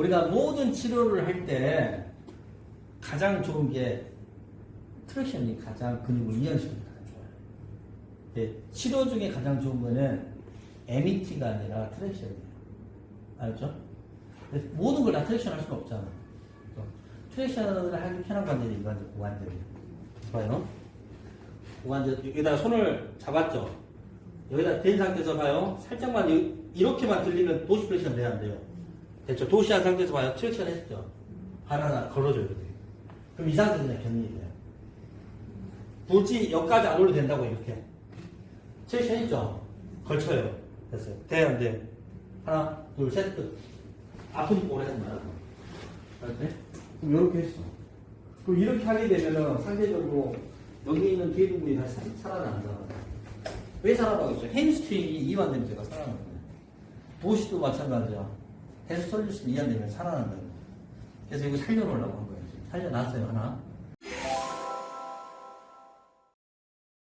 우리가 모든 치료를 할 때 가장 좋은 게 트랙션이 가장 근육을 이완시키는 게 좋아요. 예, 치료 중에 가장 좋은 거는 MET가 아니라 트랙션이에요. 알죠? 모든 걸 다 트랙션 할 수는 없잖아. 트랙션을 하기 편한 관절이 일반적 고관절이에요. 봐요. 고관절, 여기다 손을 잡았죠? 여기다 된 상태에서 봐요. 살짝만 이- 이렇게만 들리면 도시 트랙션 돼야 안 돼요. 됐죠? 도시한 상태에서 봐요. 트랙션 했죠? 발 하나 걸어줘야 돼요. 그럼 이 상태에서 그냥 견인이 돼요. 굳이 여기까지 안 올려도 된다고 이렇게. 트랙션 했죠? 걸쳐요. 됐어요. 돼, 안 돼? 하나, 둘, 셋, 끝. 아프니까 오래 하지 말라고. 알았지? 그럼 이렇게 했어. 그럼 이렇게 하게 되면은 상대적으로 여기 있는 뒤에 부분이 다시 살- 살아난다. 왜 살아나겠어? 햄스트링이 이완되면 제가 살아나는 거예요. 도시도 마찬가지야. 해서 솔루션 이완되면 살아난다는 거예요. 그래서 이거 살려놓으려고 한 거예요. 살려놨어요, 하나.